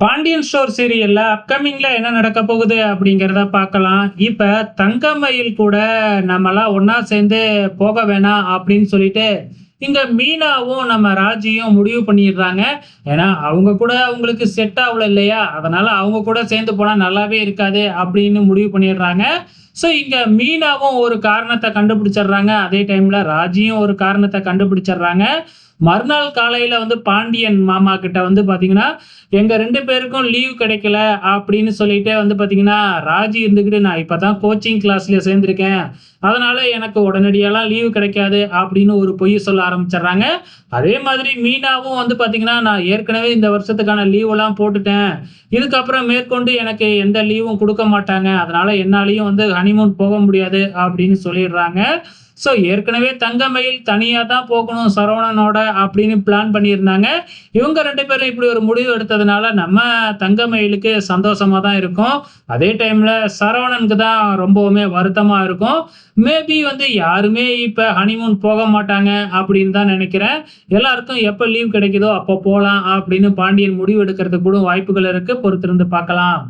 Pandian store சீரியல்ல அப்கமிங்ல என்ன நடக்க போகுது அப்படிங்கிறத பார்க்கலாம். இப்ப தங்கமயில் கூட நம்மளாம் ஒன்னா சேர்ந்து போக வேணாம் அப்படின்னு சொல்லிட்டு, இங்க மீனாவும் நம்ம ராஜியும் முடிவு பண்ணிடுறாங்க. ஏன்னா, அவங்க கூட அவங்களுக்கு செட் ஆகல இல்லையா? அதனால அவங்க கூட சேர்ந்து போனா நல்லாவே இருக்காது அப்படின்னு முடிவு பண்ணிடுறாங்க. ஸோ இங்கே மீனாவும் ஒரு காரணத்தை கண்டுபிடிச்சிடுறாங்க. அதே டைமில் ராஜியும் ஒரு காரணத்தை கண்டுபிடிச்சிடுறாங்க. மறுநாள் காலையில் வந்து பாண்டியன் மாமா கிட்ட வந்து பார்த்தீங்கன்னா, எங்கள் ரெண்டு பேருக்கும் லீவ் கிடைக்கல அப்படின்னு சொல்லிட்டு வந்து பார்த்தீங்கன்னா, ராஜி இருந்துக்கிட்டு நான் இப்போ தான் கோச்சிங் கிளாஸ்ல சேர்ந்துருக்கேன் அதனால் எனக்கு உடனடியெல்லாம் லீவ் கிடைக்காது அப்படின்னு ஒரு பொய் சொல்ல ஆரம்பிச்சிடுறாங்க அதே மாதிரி மீனாவும் வந்து பார்த்தீங்கன்னா, நான் ஏற்கனவே இந்த வருஷத்துக்கான லீவெல்லாம் போட்டுட்டேன். இதுக்கப்புறம் மேற்கொண்டு எனக்கு எந்த லீவும் கொடுக்க மாட்டாங்க. அதனால் என்னாலையும் வந்து ஹனிமூன் போக முடியாது அப்படின்னு சொல்லிடுறாங்க. ஸோ ஏற்கனவே தங்கமயில் தனியாக தான் போகணும் சரவணனோட அப்படின்னு பிளான் பண்ணியிருந்தாங்க. இவங்க ரெண்டு பேரும் இப்படி ஒரு முடிவு எடுத்ததுனால நம்ம தங்கமயிலுக்கு சந்தோஷமாக தான் இருக்கும். அதே டைமில் சரவணனுக்கு தான் ரொம்பவுமே வருத்தமாக இருக்கும். மேபி வந்து யாருமே இப்போ ஹனிமூன் போக மாட்டாங்க அப்படின்னு தான் நினைக்கிறேன். எல்லாருக்கும் எப்போ லீவ் கிடைக்குதோ அப்போ போகலாம் அப்படின்னு பாண்டியன் முடிவு எடுக்கிறதுக்கு கூட வாய்ப்புகள் இருக்குது பொறுத்திருந்து பார்க்கலாம்.